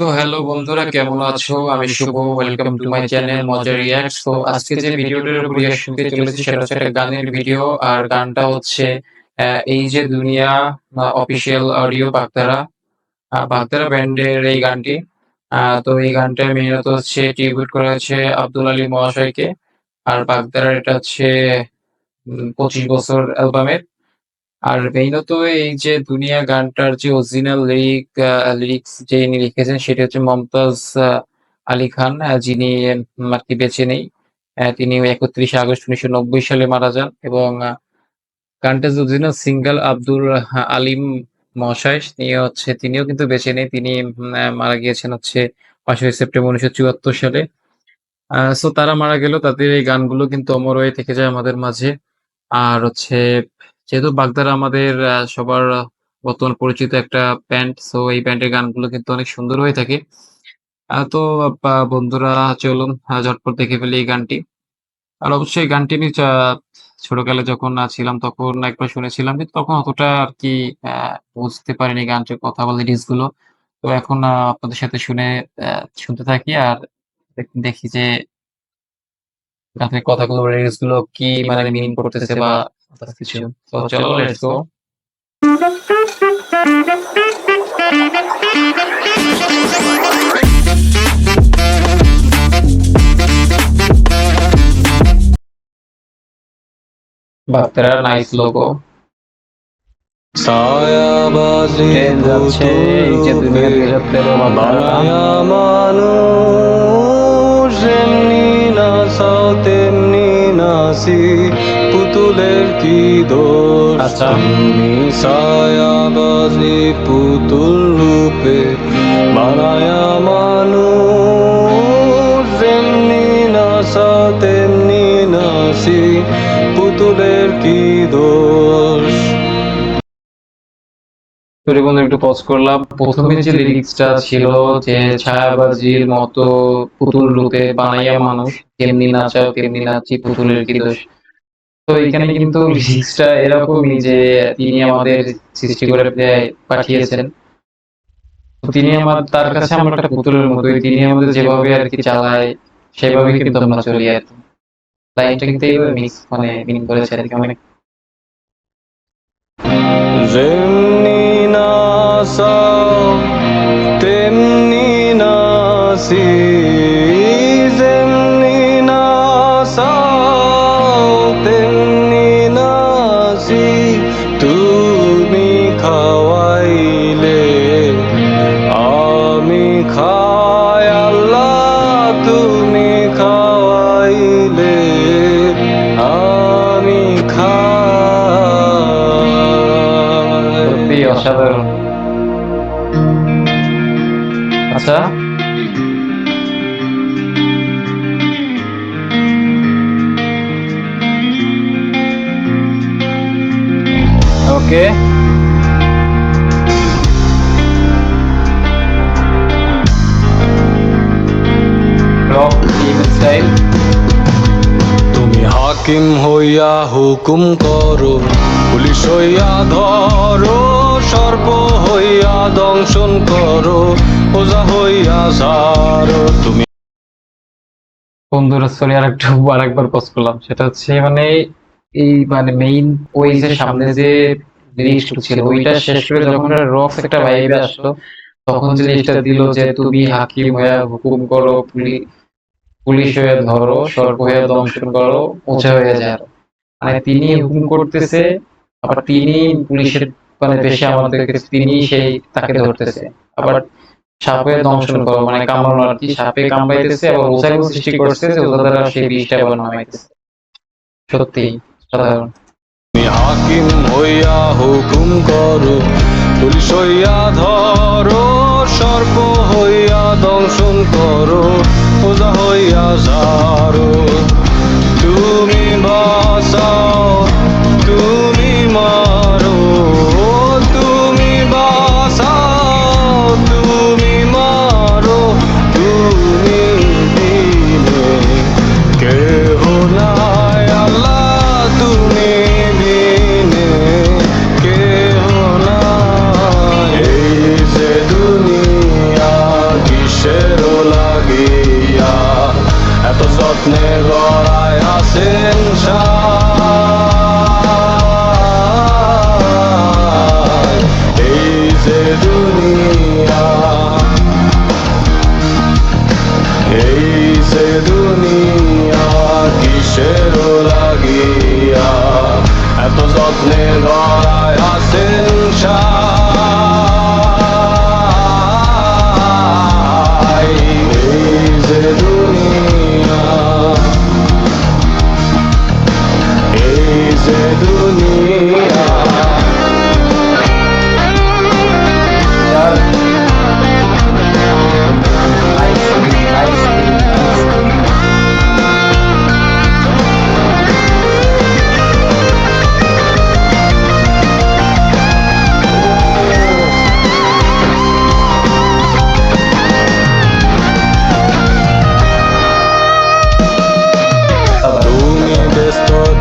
তো হ্যালো বন্ধুরা, কেমন আছো? আমি Shubho welcome to my channel মজা রিয়াক্ট তো আজকে যে ভিডিওটার উপর রিয়াকশন দিতে চলেছি, সেটা হচ্ছে একটা গানের ভিডিও আর গানটা হচ্ছে এই যে দুনিয়া অফিসিয়াল অডিও বাগদারা বাগদারা ব্যান্ডের এই গানটি। তো এই গানটা মেনত হচ্ছে ট্রিবিউট করা হয়েছে আব্দুল আলী মহাশয়কে, আর বাগদারার এটা হচ্ছে পঁচিশ বছর অ্যালবামের আর মেইনত এই যে দুনিয়া গানটার যে অরিজিনাল লিরিক লিরিক্স যে ইনি লিখেছেন, সেটি হচ্ছে মমতাজ আলী খান যিনি কি বেঁচে নেই। তিনি একত্রিশে আগস্ট উনিশশো নব্বই সালে মারা যান এবং গানটার অরিজিনাল সিঙ্গেল আব্দুল আলিম মহাশয়, তিনি হচ্ছে, তিনিও কিন্তু বেঁচে নেই। তিনি মারা গিয়েছেন হচ্ছে পাঁচই সেপ্টেম্বর উনিশশো চুয়াত্তর সালে। সো তারা মারা গেল। তাদের এই গানগুলো কিন্তু অমর হয়ে থেকে যায় আমাদের মাঝে। আর হচ্ছে যেহেতু বাগদারা আমাদের সবার বর্তমান পরিচিত একটা প্যান্ট সো এই ব্যান্ডের গানগুলো কিন্তু অনেক সুন্দর হয়ে থাকে। তো বন্ধুরা, চলুন ঝটপট দেখে ফেলি এই গানটি। আর অবশ্যই গানটি আমি ছোটকালে যখন ছিলাম তখন একবার শুনেছিলাম, কিন্তু তখন অতটা আর কি বুঝতে পারিনি গানটির কথা বা লিরিক্সগুলো তো এখন আপনাদের সাথে শুনে শুনতে থাকি আর দেখি যে গানের কথাগুলো লিরিক্সগুলো কি মানে মিনিং করতেছে বা other কিছু তো চলো লেটস গো বাত্তারা নাইস লোগো ছায়াবাজি যাচ্ছে এই যে দুনিয়া দুই হাজার তেরো পুতুলের কি দোষ? আচ্ছা। তুমি ছায়াবাজি পুতুল রূপে বানায়া মানুষ এমনি নাচাও তেমনি নাচি পুতুলের কি দোষ? তোরে বন্ধু একটু পজ করলাম। প্রথমে যে লিরিক্সটা ছিল যে ছায়াবাজির মতো পুতুল রূপে বানাইয়া মানুষ কেমনি নাচাও কেমনি নাচি পুতুলের কি দোষ? তো এখানে কিন্তু লিরিক্সটা এরকমই যে তিনি আমাদের সৃষ্টি করে পাঠিয়েছেন। তিনি আমার, তার কাছে আমরা একটা পুতুলের মতোই তিনি আমাদের যেভাবে আর কি চালায়, সেভাবে কিন্তু আমরা চলি আর কি। লাইনটা কিন্তু এইভাবে মিক্স মানে মিনিং করেছে আর কি অনেক। যেমনি নাচাও সত্যি অসাধারণ। আচ্ছা? ওকে। তুমি হাকিম হইয়া হুকুম করো পুলিশ হইয়া ধরো। সর্প হইয়া দংশন করো ওজা হইয়া সারো। তুমি বন্ধুরা সরি আর একটু আরেকবার পজ করলাম। সেটা হচ্ছে মানে এই মানে মেইন ওই যে সামনে যে জিনিসটা ছিল, ওইটা শেষ করে যখন রক একটা ভাইবে আসলো, তখন জিনিসটা দিল যে তুমি হাকিম হয়ে হুকুম করো, পুলি- পুলিশ হয়ে ধরো, সর্প হয়ে দংশন করো ওঝা হয়ে যাও মানে তিনি হুকুম করতেছে, আবার তিনি পুলিশের মানে বেশি আমাদেরকে তিনি সেই তাকে ধরতেছে। আবার সাপে দংশন করো মানে কামড়ানো আর কি সাপে কামড়াইতেছে, আবার ওঝাকে সৃষ্টি করছে যে ওঝা দ্বারা সেই বিষটা আবার সত্যি, সাধারণ। হাকিম হইয়া হুকুম করো, পুলিশ হইয়া ধরো, সর্প হইয়া দংশন করো ওজা হইয়া সারো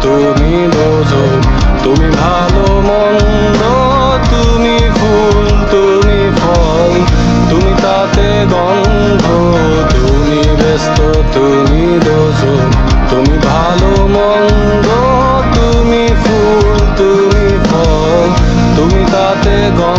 তুমি বোঝো, তুমি ভালো মন্দ, তুমি ফুল, তুমি ফল, তুমি তাতে গন্ধ, তুমি ব্যস্ত, তুমি দোষো তুমি ভালো মন্দ, তুমি ফুল, তুমি ফল, তুমি তাতে গন্ধ।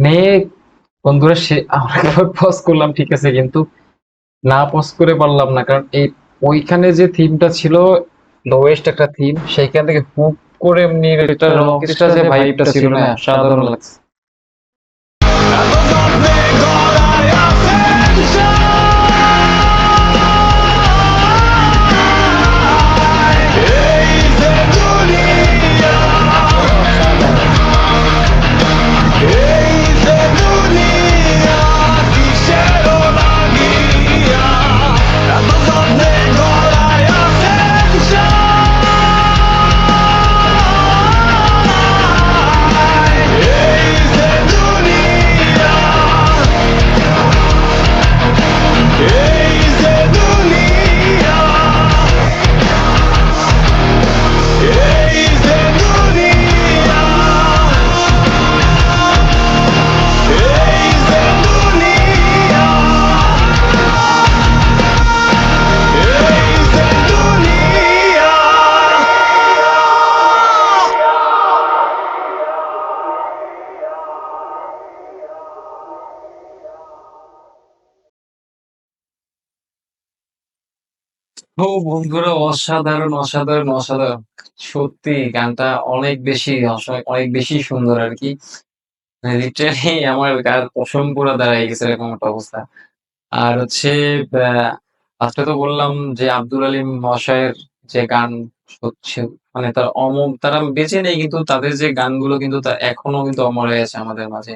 মেয়ে বন্ধুরা সে আমরা পজ করলাম ঠিক আছে কিন্তু না পজ করে পারলাম না কারণ এই ওইখানে যে থিমটা ছিল লোয়েস্ট একটা থিম সেইখান থেকে হুক করে এমনি এটা যে ভাইবটা ছিল না সাধারণ লাগছে। ও বন্ধুরা, অসাধারণ অসাধারণ অসাধারণ। সত্যি, গানটা অনেক বেশি অনেক বেশি সুন্দর আর কি। লিটারালি আমার গার পশম পুরো দাঁড়ায় গেছে এরকম একটা অবস্থা। আর হচ্ছে আজকে তো বললাম যে আব্দুল আলিম মশাইয়ের যে গান হচ্ছে মানে তার অমর তারা বেঁচে নেই, কিন্তু তাদের যে গানগুলো কিন্তু তা এখনও কিন্তু অমর হয়ে আছে আমাদের মাঝে।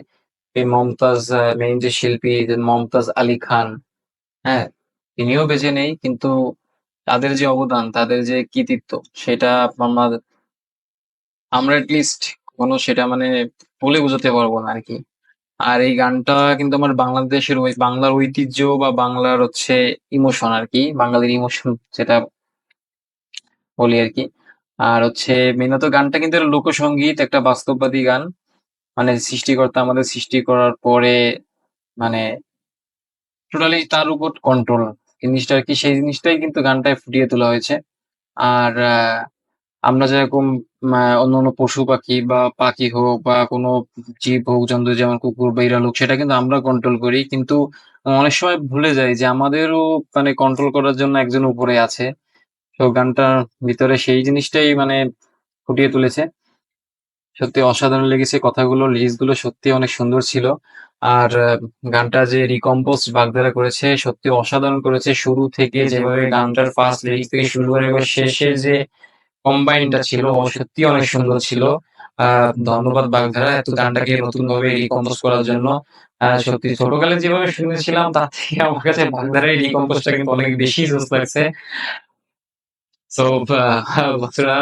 এই মমতাজ মেইন যে শিল্পী মমতাজ আলী খান হ্যাঁ তিনিও বেঁচে নেই, কিন্তু তাদের যে অবদান, তাদের যে কৃতিত্ব, সেটা আমরা আমরা লিস্ট কোনো সেটা মানে বলে বোঝাতে পারব না আর কি আর এই গানটা কিন্তু আমার বাংলাদেশের ওই, বাংলার ঐতিহ্য বা বাংলার হচ্ছে ইমোশন আর কি বাঙালির ইমোশন যেটা বলি আর কি আর হচ্ছে মেনত গানটা কিন্তু লোকসঙ্গীত একটা বাস্তববাদী গান। মানে সৃষ্টিকর্তা আমাদের সৃষ্টি করার পরে মানে টোটালি তার উপর কন্ট্রোল জিনিসটা আর কি সেই জিনিসটাই কিন্তু গানটায় ফুটিয়ে তোলা হয়েছে। আর আমরা যেরকম আহ, অন্য পশু পাখি বা পাখি হোক বা কোনো জীব হোক জন্তু যেমন কুকুর বা ইরা হোক সেটা কিন্তু আমরা কন্ট্রোল করি। কিন্তু অনেক সময় ভুলে যাই যে আমাদেরও মানে কন্ট্রোল করার জন্য একজন উপরে আছে। তো গানটার ভিতরে সেই জিনিসটাই মানে ফুটিয়ে তুলেছে। সত্যি অসাধারণ লেগেছে কথাগুলো লিরিক্সগুলো সত্যি অনেক সুন্দর ছিল। আর গানটা যে রিকম্পোজ বাগধারা করেছে সত্যি অসাধারণ করেছে। শুরু থেকে যেভাবে গানটার ফার্স্ট লিরিক্স থেকে শুরু করে শেষের যে কম্বাইনটা ছিল সত্যি অনেক সুন্দর ছিল। ধন্যবাদ বাগধারা এত গানটাকে নতুন ভাবে রিকম্পোজ করার জন্য। সত্যি ছোটকালে যেভাবে শুনেছিলাম তার থেকে আমার কাছে বাগধারার ডিকম্পোজটা কিন্তু অনেক বেশি জোস লাগছে। সো বন্ধুরা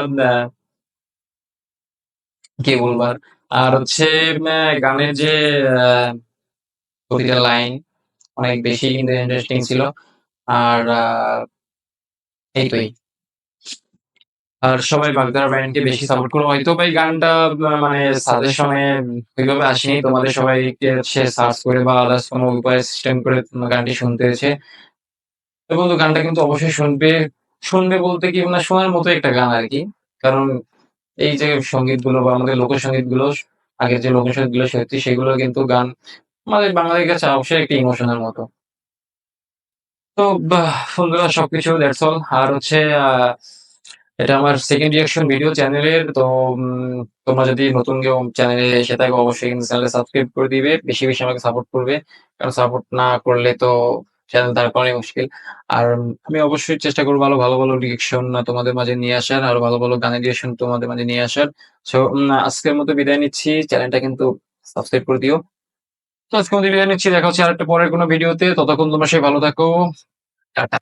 কি বলবার? আর হচ্ছে গানের যে আহ, প্রতিটা লাইন অনেক বেশি কিন্তু ইন্টারেস্টিং ছিল। আর এই আর সবাই বাগদার ব্যান্ডকে বেশি সাপোর্ট করো হয়তো ভাই গানটা মানে সাজেশনে ওইভাবে আসেনি। তোমাদের সবাইকে হচ্ছে সার্চ করে বা আদার্স কোনো উপায় সিস্টেম করে গানটি শুনতে হয়েছে। বন্ধু, গানটা কিন্তু অবশ্যই শুনবে। শুনবে বলতে কি মানে শোনার মতো একটা গান আর কি। কারণ এই যে সঙ্গীতগুলো বা আমাদের লোকসঙ্গীতগুলো আগের যে লোকসঙ্গীতগুলো সত্যি সেগুলো কিন্তু গান আমাদের বাঙালির কাছে অবশ্যই একটা ইমোশনের মতো। তো বন্ধুরা সবকিছু দ্যাটস অল আর হচ্ছে এটা আমার সেকেন্ড রিয়াকশন ভিডিও চ্যানেলের তো তোমরা যদি নতুন কেউ চ্যানেলে এসে থাকো, অবশ্যই কিন্তু চ্যানেলে সাবস্ক্রাইব করে দিবে। বেশি বেশি আমাকে সাপোর্ট করবে। কারণ সাপোর্ট না করলে তো চ্যানেল দাঁড় করানোই মুশকিল। আর আমি অবশ্যই চেষ্টা করব ভালো ভালো ভালো রিয়াকশন তোমাদের মাঝে নিয়ে আসার, আর ভালো ভালো গানের রিয়াকশন তোমাদের মাঝে নিয়ে আসার। সো আজকের মতো বিদায় নিচ্ছি। চ্যানেলটা কিন্তু সাবস্ক্রাইব করে দিও। তো আজকে মতো বিদায় নিচ্ছি। দেখা হচ্ছে আর একটা পরের কোনো ভিডিওতে। ততক্ষণ তোমরা সে ভালো থাকো। টাটা।